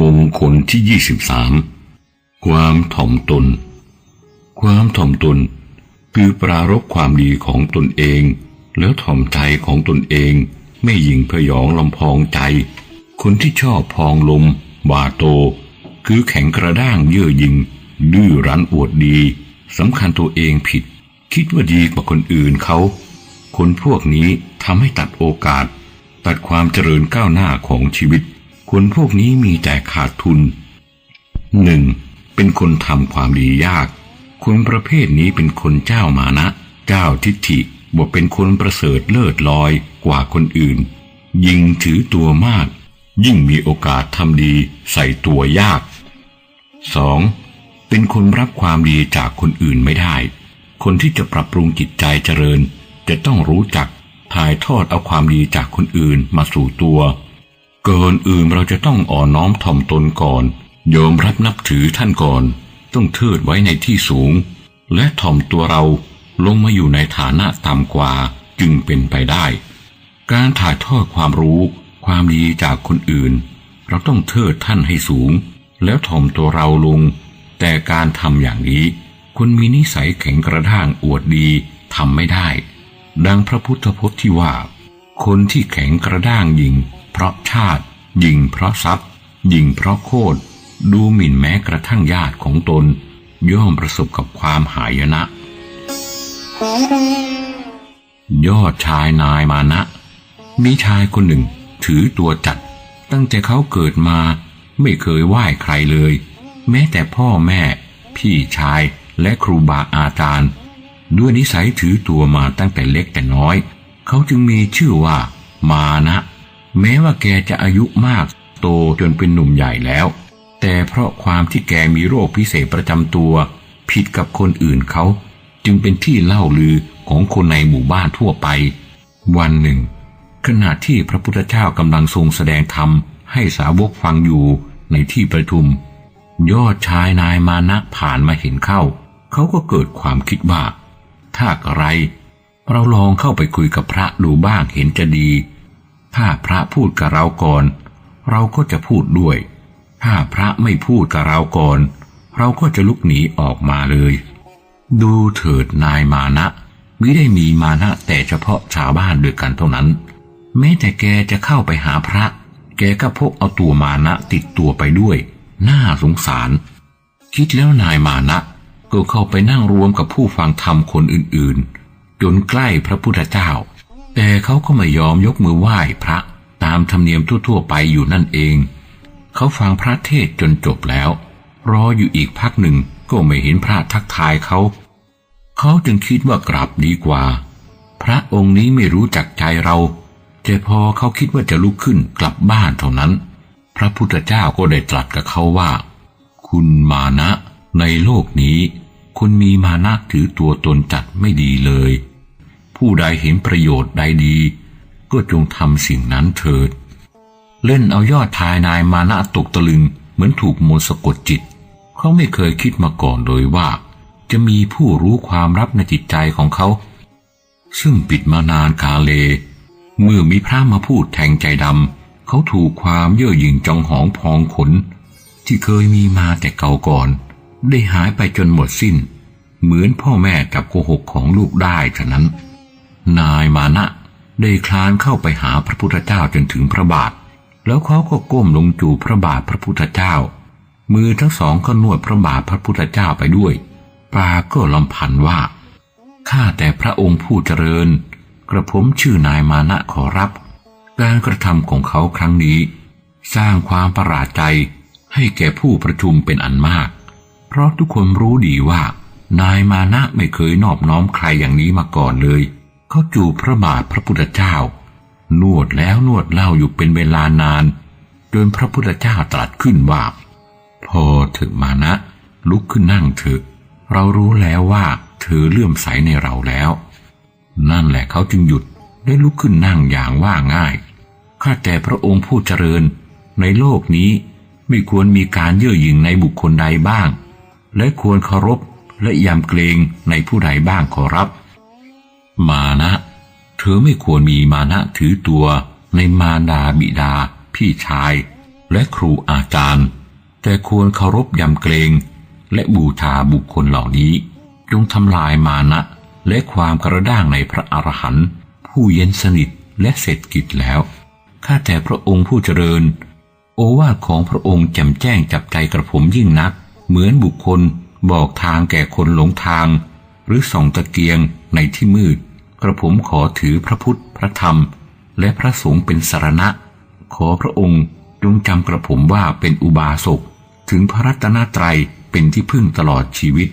มงคลที่ยี่สิบสามความถ่อมตน ความถ่อมตน คือปรารบความดีของตนเอง แล้วถ่อมใจของตนเอง ไม่ยิงพยองลำพองใจ คนที่ชอบพองลม บาโต คือแข็งกระด้างเย่อหยิง ดื้อรั้นอวดดีสำคัญตัวเองผิด คิดว่าดีกว่าคนอื่นเขา คนพวกนี้ทำให้ตัดโอกาส ตัดความเจริญก้าวหน้าของชีวิต คนพวกนี้มีแต่ขาดทุนหนึ่งเป็นคนทำความดียาก คนประเภทนี้เป็นคนเจ้ามานะ เจ้าทิฏฐิบอกเป็นคนประเสริฐเลิศลอยกว่าคนอื่น ยิ่งถือตัวมาก ยิ่งมีโอกาสทำดีใส่ตัวยาก 2. เป็นคนรับความดีจากคนอื่นไม่ได้ คนที่จะปรับปรุงจิตใจเจริญ จะต้องรู้จัก ถ่ายทอดเอาความดีจากคนอื่นมาสู่ตัว เกินอื่นเราจะต้องอ่อนน้อมถ่อมตนก่อนยอมรับนับถือท่านก่อน ต้องเทิดไว้ในที่สูง และถ่อมตัวเราลงมาอยู่ในฐานะต่ำกว่าจึงเป็นไปได้ การถ่ายทอดความรู้ ความดีจากคนอื่น เราต้องเทิดท่านให้สูง แล้วถ่อมตัวเราลง แต่การทำอย่างนี้คนมีนิสัยแข็งกระด้างอวดดีทำไม่ได้ ดังพระพุทธพจน์ที่ว่า คนที่แข็งกระด้างยิง เพราะชาติยิงเพราะทรัพย์ยิงเพราะโคตรดูหมิ่นแม้กระทั่งญาติของตน ย่อมประสบกับความหายนะ ยอดชายนายมานะ มีชายคนหนึ่ง ถือตัวจัด ตั้งแต่เขาเกิดมา ไม่เคยไหว้ใครเลย แม้แต่พ่อแม่ พี่ชายและครูบาอาจารย์ ด้วยนิสัยถือตัวมาตั้งแต่เล็กแต่น้อย เขาจึงมีชื่อว่า มานะ แม้ว่าแกจะอายุมากโตจนเป็นหนุ่มใหญ่แล้ว แต่เพราะความที่แกมีโรคพิเศษประจำตัว ผิดกับคนอื่นเขา จึงเป็นที่เล่าลือของคนในหมู่บ้านทั่วไป วันหนึ่ง ขณะที่พระพุทธเจ้ากำลังทรงแสดงธรรมให้สาวกฟังอยู่ในที่ประชุม ยอดชายนายมานะผ่านมาเห็นเข้า เขาก็เกิดความคิดว่า ถ้าอะไร เราลองเข้าไปคุยกับพระดูบ้างเห็นจะดี ถ้าพระพูดกับเราก่อน เราก็จะพูดด้วย ถ้าพระไม่พูดกับเราก่อน เราก็จะลุกหนีออกมาเลย ดูเถิดนายมานะมิได้มีมานะแต่เฉพาะชาวบ้านด้วยกันเท่านั้น แม้แต่แกจะเข้าไปหาพระ แกก็พกเอาตัวมานะติดตัวไปด้วย น่าสงสาร คิดแล้วนายมานะ ก็เข้าไปนั่งรวมกับผู้ฟังธรรมคนอื่นๆ จนใกล้พระพุทธเจ้า แต่เขาก็ไม่ยอมยกมือไหว้พระตามธรรมเนียมทั่วๆไปอยู่นั่นเอง เขาฟังพระเทศจนจบแล้ว รออยู่อีกพักหนึ่งก็ไม่เห็นพระทักทายเขา เขาจึงคิดว่ากลับดีกว่า พระองค์นี้ไม่รู้จักใจเรา แต่พอเขาคิดว่าจะลุกขึ้นกลับบ้านเท่านั้น พระพุทธเจ้าก็ได้ตรัสกับเขาว่า คุณมานะ ในโลกนี้คุณมีมานะถือตัวตนจัดไม่ดีเลย ผู้ใดเห็นประโยชน์ใดดี ก็จงทำสิ่งนั้นเถิด เล่นเอายอดทายนายมานะตกตะลึงเหมือนถูกมนต์สะกดจิต เขาไม่เคยคิดมาก่อนเลยว่า จะมีผู้รู้ความลับในจิตใจของเขา ซึ่งปิดมานานกาเล เมื่อมีพระมาพูดแทงใจดำเขาถูกความเย่อหยิ่งจองหองพองขน ที่เคยมีมาแต่เก่าก่อน ได้หายไปจนหมดสิ้น เหมือนพ่อแม่กับโกหกของลูกได้ฉะนั้น นายมานะได้คลานเข้าไปหาพระพุทธเจ้าจนถึงพระบาท แล้วเขาก็ก้มลงจูบพระบาทพระพุทธเจ้า มือทั้งสองก็นวดพระบาทพระพุทธเจ้าไปด้วยปาก็ลำพันว่าข้าแต่พระองค์ผู้เจริญ กระผมชื่อนายมานะขอรับ การกระทำของเขาครั้งนี้ สร้างความประหลาดใจให้แก่ผู้ประชุมเป็นอันมาก เพราะทุกคนรู้ดีว่า นายมานะไม่เคยนอบน้อมใครอย่างนี้มาก่อนเลย เขาจูบพระบาทพระพุทธเจ้า นวดแล้วนวดเล่าอยู่เป็นเวลานาน จนพระพุทธเจ้าตรัสขึ้นว่า พอเถอะมานะ ลุกขึ้นนั่งเถอะเรารู้แล้วว่าเธอเลื่อมใสในเราแล้ว นั่นแหละเขาจึงหยุดได้ลุกขึ้นนั่งอย่างว่าง่ายข้าแต่พระองค์ผู้เจริญในโลกนี้ไม่ควรมีการเย่อหยิ่งในบุคคลใดบ้าง และควรเคารพและยำเกรงในผู้ใดบ้างขอรับ มานะ เธอไม่ควรมีมานะถือตัวในมารดาบิดา พี่ชาย และครูอาจารย์ แต่ควรเคารพยำเกรงและบูชาบุคคลเหล่านี้จงทำลายมานะและความกระด้างในพระอรหันต์ผู้เย็นสนิทและเสร็จกิจแล้ว ข้าแต่พระองค์ผู้เจริญ โอวาทของพระองค์แจ่มแจ้งจับใจกระผมยิ่งนัก เหมือนบุคคลบอกทางแก่คนหลงทาง หรือส่องตะเกียงในที่มืด กระผมขอถือพระพุทธ พระธรรม และพระสงฆ์เป็นสารณะ ขอพระองค์จงจำกระผมว่าเป็นอุบาสกถึงพระรัตนตรัยเป็นที่พึ่งตลอดชีวิต